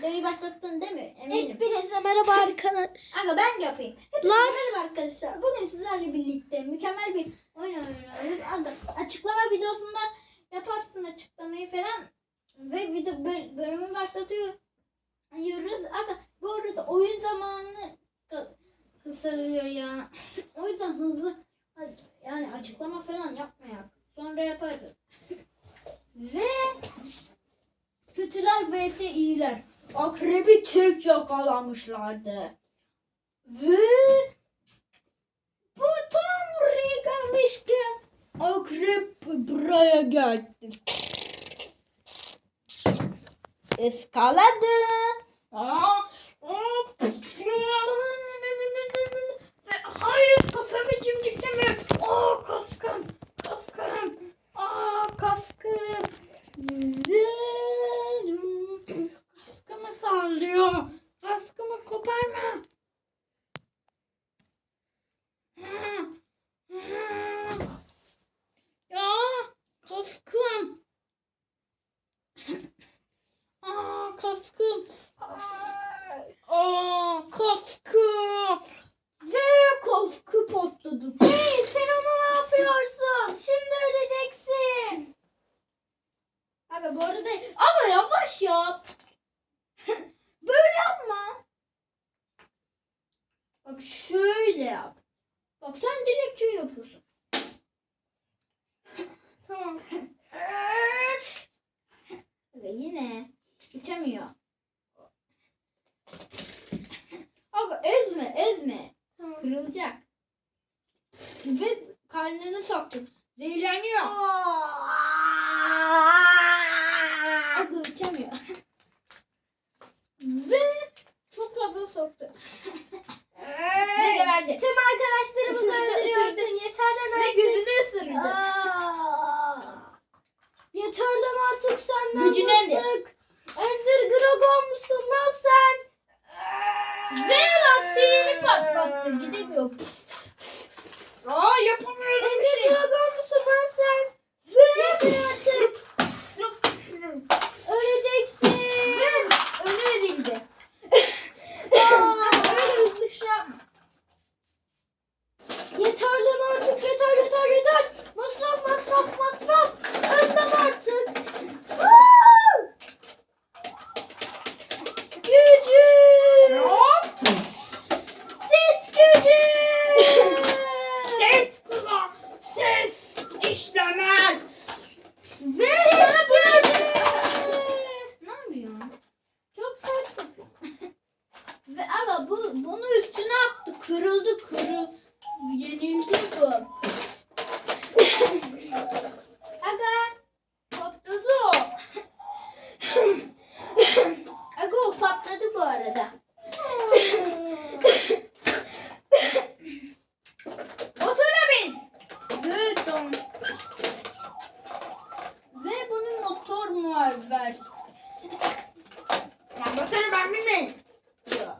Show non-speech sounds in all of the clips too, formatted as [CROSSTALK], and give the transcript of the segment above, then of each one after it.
videoyu başlattın değil mi? Eminim. Hepinize merhaba arkadaşlar. [LAUGHS] Aga ben yapayım. Hepinize Lar. merhaba arkadaşlar. Bugün sizlerle birlikte mükemmel bir oyun oynuyoruz. Aga açıklama videosunda yaparsın açıklamayı falan. Ve video böl- bölümü başlatıyoruz. Aga bu arada oyun zamanı kı- kısalıyor ya. [LAUGHS] o yüzden hızlı yani açıklama falan yapmayak. Sonra yaparız. [LAUGHS] Ve kötüler vs iyiler. Akrebi tek yakalamışlardı. Ve bu tam buraya gelmişken akrep buraya geldi. Iskaladı. Aa, aa, hayır kasabı cimcikleme. Aa kaskım. Kaskımı sallıyor. Kaskımı koparma. Ya kaskım. Aa kaskım. Aa kaskım. Ve kaskı patladı. Hey sen onu ne yapıyorsun? Şimdi öleceksin. Aga bu arada ama yavaş yap. Böyle yapma. Bak şöyle yap. Bak sen direkt şey yapıyorsun. Tamam. Aga yine uçamıyor. Aga ezme ezme. Tamam. Kırılacak. Ve karnını soktun. Zehirleniyor. Aga uçamıyor. Ve çok fazla soktu. Ve geberdi. Tüm arkadaşlarımızı Isırdı, öldürüyorsun. ısırdı. Yeter lan Ve artık. gözünü ısırdı. Aa. Yeter lan artık senden Gücünendi. bıktık. Ender Dragon musun lan sen? Ve lastiğini patlattı. Gidemiyor. Aa yapamıyorum bir Ender şey. Dragon musun lan sen? Yeter artık. Öleceksin. Ve önü erildi. Aa. Öyle hızlı şey yapma. Yeter lan artık yeter yeter yeter. Masraf masraf masraf. Önden artık. Aa! Gücü. Hop. Ses gücü. Ses kulağı. Ses işlemez. Ve sana gücü. Ne yapıyorsun? Çok sert yapıyor. Ve aga bu, bunu üstüne attı. Kırıldı kırıl. Yenildi bu. aga patladı o. aga o patladı bu arada. Motora bin. Ve don. Ve bunun motor mu var ver. Ya motoru ben bilmeyim. Yok.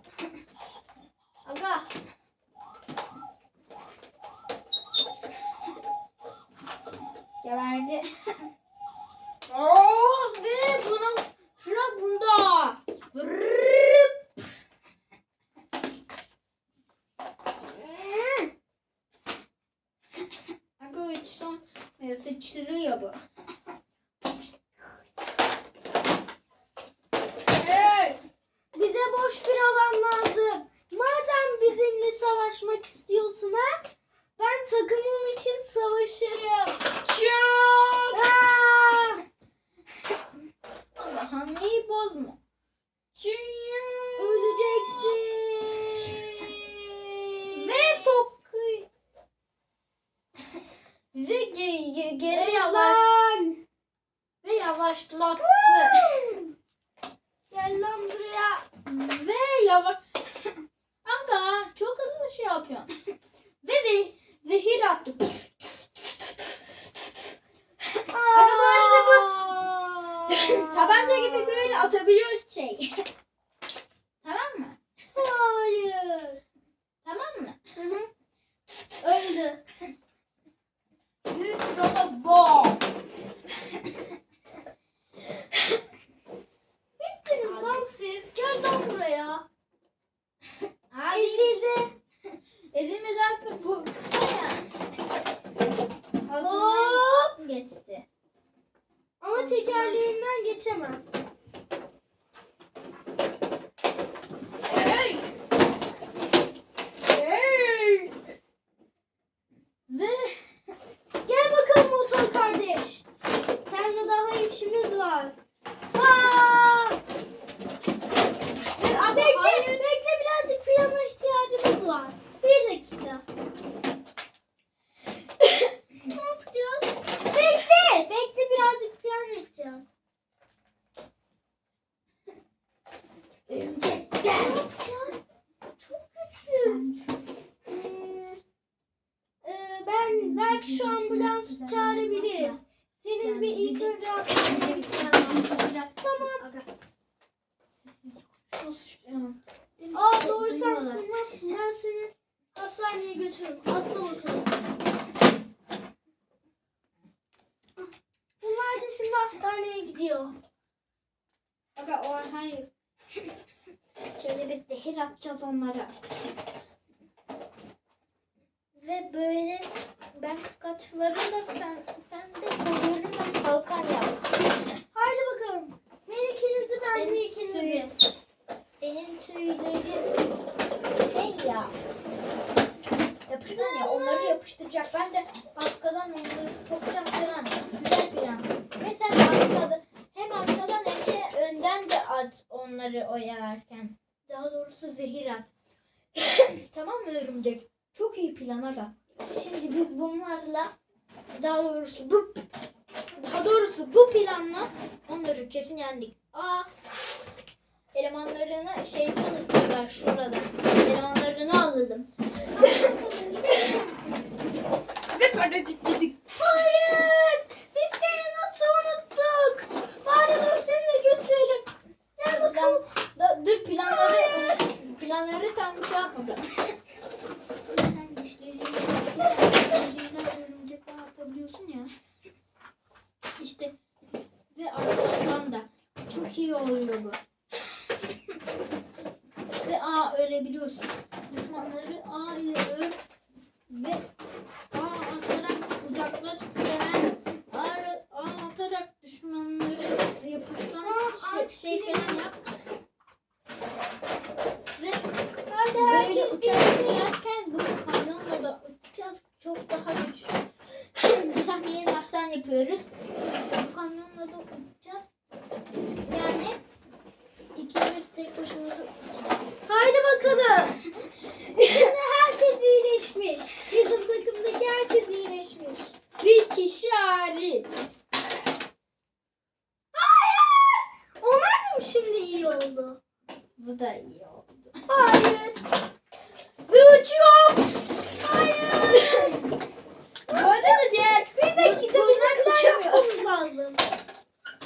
Aga. Geberdi. Oo, ve bunun sıra bunda. Rrrrp. Aga üç son e, sıçrıyor bu. Hey! Bize boş bir alan lazım. Madem bizimle savaşmak istiyorsun ha? Ben takımım için savaşırım. Çok! Aa! Allah hamleyi bozma. Çok! Öleceksin. Ve sok. Ve ge- ge- geri Ey yavaş lan. Ve yavaşlattı. Gel lan buraya. ve yavaş. Aga çok hızlı şey yapıyorsun. ve de zehir attı. Aga bu arada bu tabanca gibi böyle atabiliyoruz şey. tamam mı? Hayır. Tamam mı? Hı hı. Öldü. Üf rola bom. Bittiniz lan siz. Gel lan buraya. Abi Ezildi. ezilmedi abi bu kısa ya. Hop. Altından geçti. Ama tekerleğinden geçemez. Ve Gel bakalım motor kardeş. Seninle daha işimiz var. Aa! Abi, Bekle, hayır. bekle birazcık plana ihtiyacımız var. Bir dakika. ne yapacağız? Bekle, bekle birazcık plan yapacağız. örümcek Ne gel. yapacağız? Çok güçlü. Hmm, e, ben belki şu ambulansı çağırabiliriz. Senin bir ilk önce hastaneye gitmen lazım. Tamam. Aa doğru sen sığmazsın. Ben seni hastaneye götürürüm. Atla bakalım. Bunlar da şimdi hastaneye gidiyor. Aga o hayır. Şöyle bir zehir atacağız onlara. Ve böyle ben kıskaçları da sen sen de kollarından kalkan yap. Haydi bakalım. Melekinizi ben de ikinizi. Senin tüylerin şey ya. Yapışkan ya onları yapıştıracak. Ben de arkadan onları sokacağım falan. Güzel plan. Ve sen arkada hem arkadan hem de önden de at onları oyarken. Daha doğrusu zehir at. [COUGHS] tamam mı örümcek? Çok iyi plan aga. Şimdi biz bunlarla daha doğrusu bu daha doğrusu bu planla onları kesin yendik. Aa elemanlarını şeyde unutmuşlar şurada. Elemanlarını alalım. Ve parazit dedik. Hayır. Biz seni nasıl unuttuk? Bari dur seni de götürelim. Gel bakalım. Da, dur planları planları tam şey yapmadım. Sen dişleriyle dişlerinden atabiliyorsun ya. İşte ve arkadan da çok iyi oluyor bu. ve A ölebiliyorsun. Düşmanları A'yı öl ve A atarak uzaklaş seven A, A atarak düşmanları yapışkan şey, şey falan yap. Ve Hadi böyle herkes uçak binsin. uçarken bu kamyonla da uçacağız çok daha güçlü. Bir sahneyi baştan yapıyoruz. Bu kamyonla da uçacağız. Yani ikimiz tek başımıza Haydi bakalım. Şimdi herkes iyileşmiş. Bizim takımdaki herkes iyileşmiş. bir kişi hariç. Hayır. Onlar da mı şimdi iyi oldu? Bu da iyi oldu. Hayır. Ve uçuyor. Hayır. Orada da diğer Bir dakika Bu- bizim plan yapmamız lazım.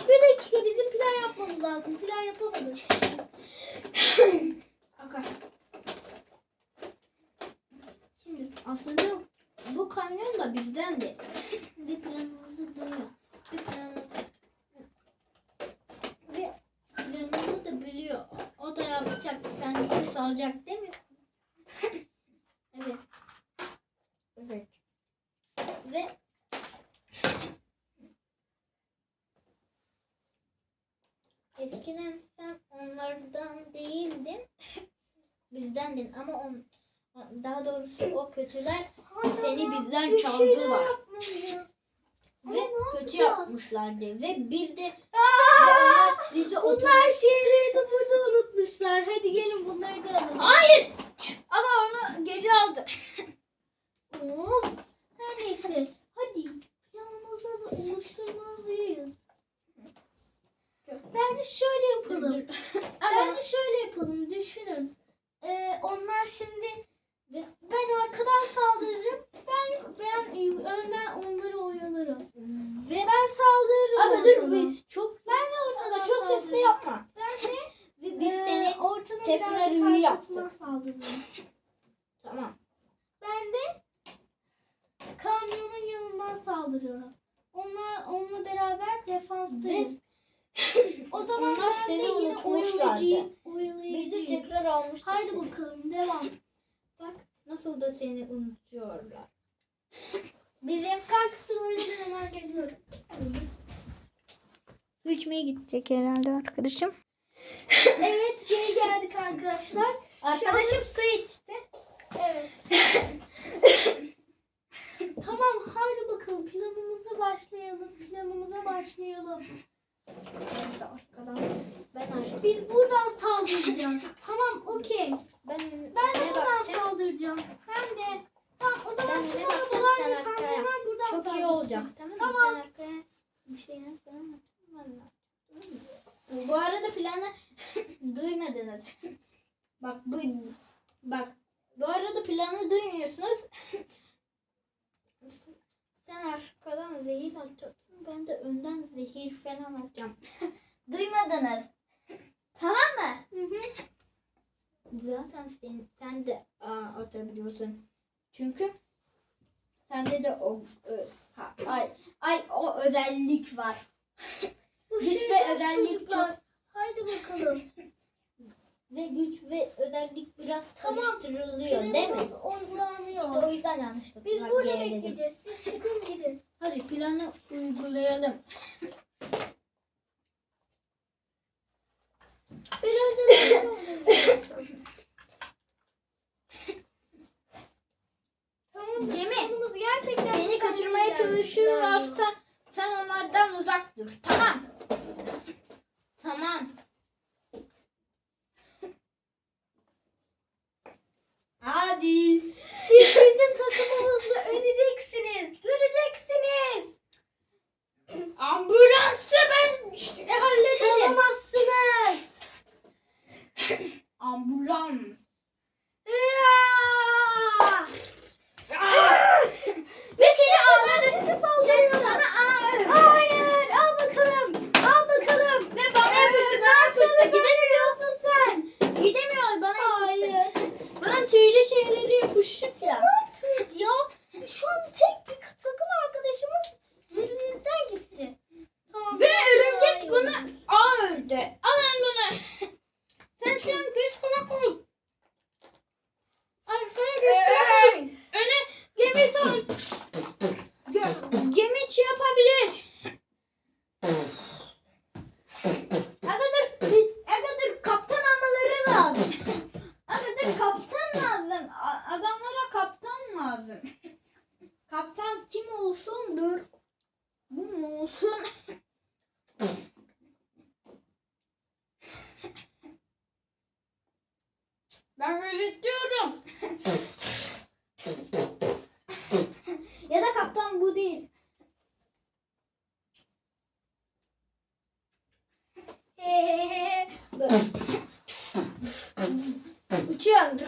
Bir dakika bizim plan yapmamız lazım. Plan yapamadık. Aga. Şimdi aslında bu kamyon da bizdendi. Bir planımızı duyuyor. Bir planı ve planını da biliyor. O da yapacak. Kendisi salacak değil mi? [LAUGHS] evet. Evet. Ve eskiden sen onlardan değildin. Bizdendin ama on, daha doğrusu o kötüler seni bizden çaldılar. Ve kötü yapmışlardı. Ve biz de ve onlar sizi. Bunlar şeylerini burada unutmuşlar. Hadi gelin bunları da alalım. Hayır! Ama onu geri aldı. [LAUGHS] Of. Her neyse. Hadi. Planımızda da oluşturmalıyız. Bence şöyle yapalım. [LAUGHS] Bence şöyle yapalım. Düşünün. Ee, onlar şimdi ben arkadan saldırırım. Ben ben önden onları oyalarım. Ve Ben saldırırım. Aga dur biz çok Ben de ortadan Aga çok sesli yapma. Ben de [LAUGHS] Ve biz e, seni ortadan tekrar birazcık iyi arkasından yaptık. saldırırım. [LAUGHS] tamam. Ben de kamyonun yanından saldırıyorum. Onlar onunla beraber defanstayız. [LAUGHS] O zaman Onlar ben seni de unutmuşlardı. Şimdi tekrar almıştık. Haydi bakalım devam. Bak nasıl da seni unutuyorlar. Bizim Kalk söyle hemen geliyorum. su içmeye gidecek herhalde arkadaşım. Evet geri geldik arkadaşlar. Arkadaşım su içti. Evet. tamam haydi bakalım planımıza başlayalım. Planımıza başlayalım. Ben. Biz buradan saldıracağız. tamam okey. Ben, Ben de buradan bakacağım? saldıracağım. Ben de. Tamam o zaman Ben arkaya. kamyonlar buradan Çok iyi olacak. Tamam mı? Tamam. Sen arkaya bir şeyler falan at. Ben? Bu arada planı [LAUGHS] duymadınız. bak bu bak bu arada planı duymuyorsunuz. Sen arkadan zehir atacaksın. Ben de önden zehir falan atacağım. [LAUGHS] Duymadınız. Tamam mı? Hı hı. Zaten sen, sen de aa, atabiliyorsun. Çünkü sende de o ö, ha, ay ay o özellik var. [LAUGHS] Güç ve Düşüreceğiz özellik çocuklar. Haydi bakalım. [LAUGHS] Ve güç ve özellik biraz Tamam. karıştırılıyor değil mi? Planımız uygulanıyor. İşte o yüzden yanlışlıkla Biz burada bekleyeceğiz. Siz çıkın gidin. Hadi planı uygulayalım. [LAUGHS] Ben önden Tamam. Planımız gerçekten Seni kaçırmaya çalışırlarsa sen onlardan uzak dur. Tamam. Tamam. Hadi. Siz bizim takımımızla öleceksiniz. Göreceksiniz. Ambulansı ben işte hallederim. Çalamazsınız. Ambulans. Ve seni ağladı. Şimdi saldırıyorum. Sana ağır. Hayır. Al bakalım. Al bakalım. Ve bana yapıştı. Bana yapıştı. Gidemiyorsun sen. Gidemiyor. Bana yapıştı. Hayır. Bana tüylü şeyleri yapıştı ya. Ne yaptınız ya? Şu an Учен.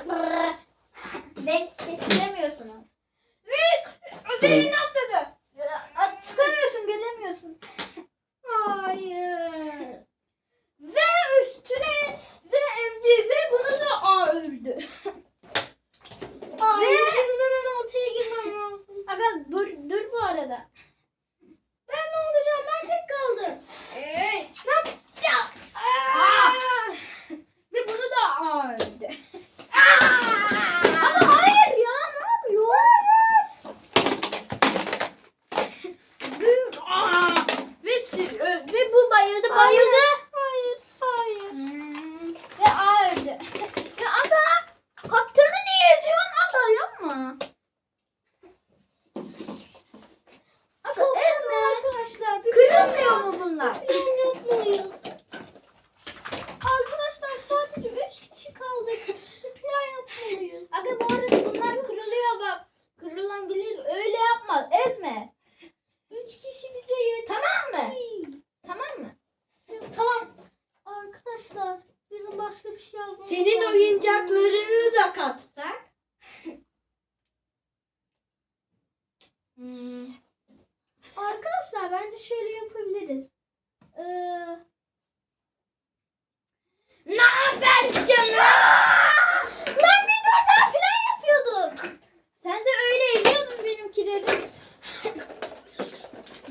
Lazım. oyuncaklarını da katsak. Hmm. Arkadaşlar bence şöyle yapabiliriz. Ee, Ne haber canım? Lan bir dur daha plan yapıyorduk. Sen de öyle eziyordun benimki dedim.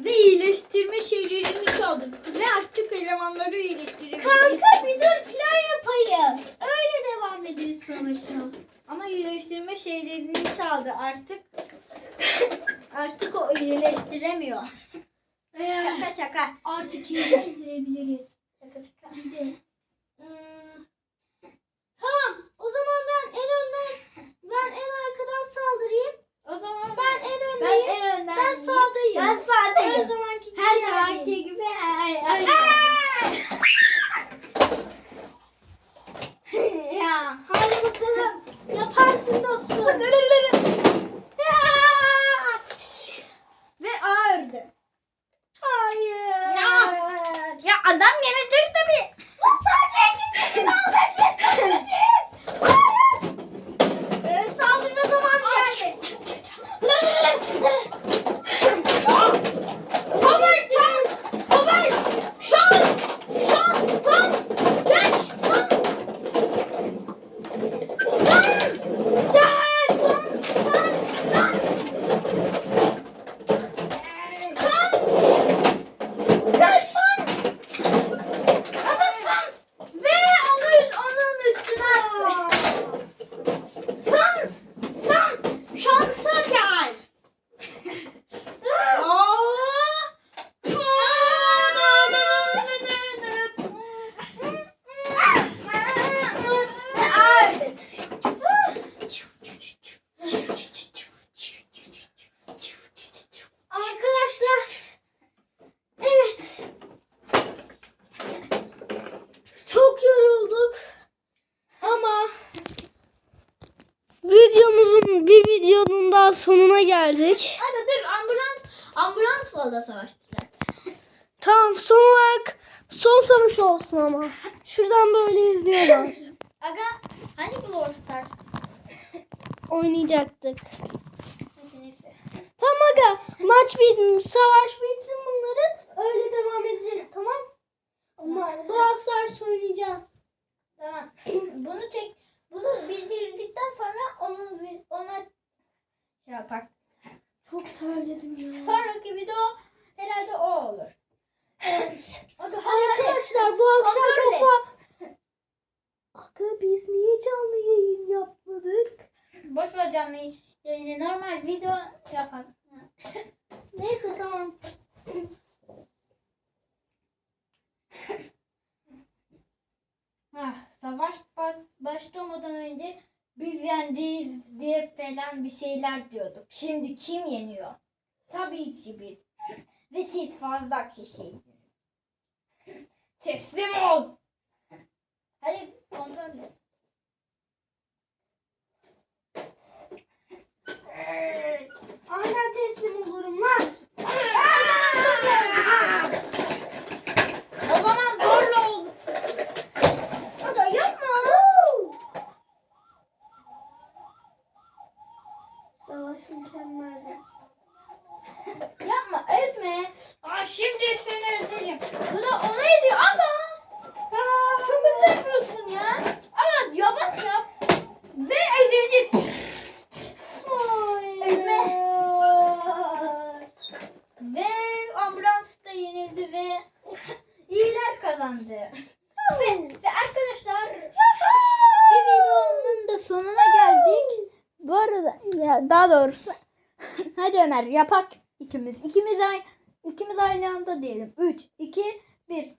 Ve iyileştirme şeylerini çaldık. Ve artık elemanları iyileştirebiliriz. Kanka bir dur plan yapayım. Öyle devam ederiz savaşa. Ama iyileştirme şeylerini çaldı. Artık artık o iyileştiremiyor. Ee, çaka çaka. Artık iyileştirebiliriz. Şaka şaka. Hmm. Tamam. O zaman ben en önden ben en arkadan saldırayım. O zaman Ben en ben öndeyim. en önden. Ben sağdayım. Ben sağdayım. Her zamanki gibi. Her zamanki gibi her [LAUGHS] her. ya. Hadi bakalım. Yaparsın dostum. [LAUGHS] Ve ağırdı. Hayır. Ya. Ya adam gene dur tabii. Sadece ikinci aldı. Ee, saldırma zamanı geldi. Haber şans. Haber şans. Şans. Şans. Geç şans. Şans. Şans. Şans. Şans. Gel şans. Hadi şans. Ve onu onun üstüne attı. Şans. Şans. Şansa gel. Arkadaşlar evet çok yorulduk ama videomuzun bir videonun daha geldik. Hadi dur ambulans ambulansla da savaştılar. Tamam son olarak son savaş olsun ama. Şuradan böyle izliyorlar. [LAUGHS] Aga hani Stars? Oynayacaktık. Tamam aga maç bitmiş savaş bitsin bunların öyle devam edeceğiz tamam Ama Brawl Stars oynayacağız. Tamam. bunu çek. Bunu bitirdikten sonra onun ona şey yapar. Çok terledim ya. Sonraki video herhalde o olur. Evet. [LAUGHS] Arkadaşlar bu akşam çok fazla... Aga biz niye canlı yayın yapmadık? Boş ver canlı yayını normal video yapar. [LAUGHS] Neyse tamam. [LAUGHS] Ah, savaş ba- başlamadan önce biz yeneceğiz diye falan bir şeyler diyorduk. Şimdi kim yeniyor? Tabii ki biz. Ve siz fazla kişi. Teslim ol. Hadi kontrol et. Aynen teslim olurum lan [LAUGHS] zaman zorla oldu. Aga yapma. Savaş mükemmeldi. Yapma ezme. Aa, şimdi seni ezeceğim. Bu da onu ediyor. Aga. Çok hızlı yapıyorsun ya. Aga yavaş yap. Ve ezilecek. Ezme. Ve ambulans da yenildi ve iyiler kazandı. ve, ve arkadaşlar bir videonun da sonuna geldik. Bu arada ya daha doğrusu [LAUGHS] hadi Ömer yapak ikimiz. İkimiz aynı ikimiz aynı anda diyelim. 3 2 1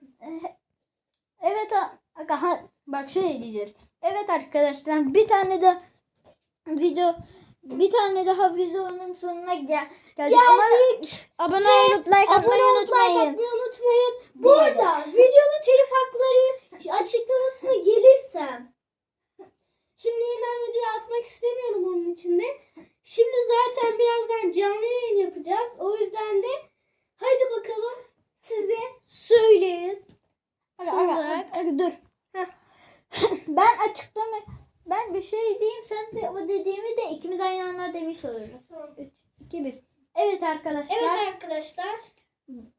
Evet aga, ha, bak şöyle diyeceğiz. Evet arkadaşlar bir tane de video bir tane daha videonun sonuna gel geldik. Ama abone olup like atmayı Abone olup like unutmayın. atmayı unutmayın. Bu arada videonun telif hakları açıklamasına gelirsem Şimdi yeniden video atmak istemiyorum onun için de. Şimdi zaten birazdan canlı yayın yapacağız. O yüzden de haydi bakalım size söyleyin. Aga, Son aga, olarak- aga, dur. [LAUGHS] ben açıklama ben bir şey diyeyim sen de o dediğimi de ikimiz aynı anda demiş oluruz. 3 2 1. Evet arkadaşlar. Evet arkadaşlar.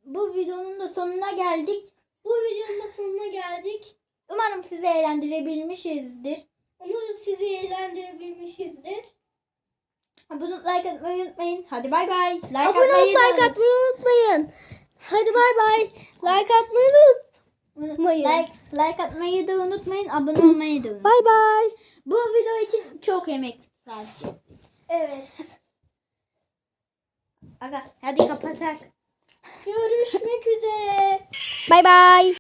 Bu videonun da sonuna geldik. Bu videonun da sonuna geldik. Umarım sizi eğlendirebilmişizdir. Umarım sizi eğlendirebilmişizdir. Abone like atmayı unutmayın. Hadi bay bay. Like Abone olup atmayı like atmayı unutmayın. Hadi bay bay. Like atmayı unutmayın. Like, like atmayı da unutmayın. Abone olmayı da unutmayın. Bay bay. Bu video için çok emek sarf ettik. Evet. Aga hadi kapatak. Görüşmek üzere. Bay bay.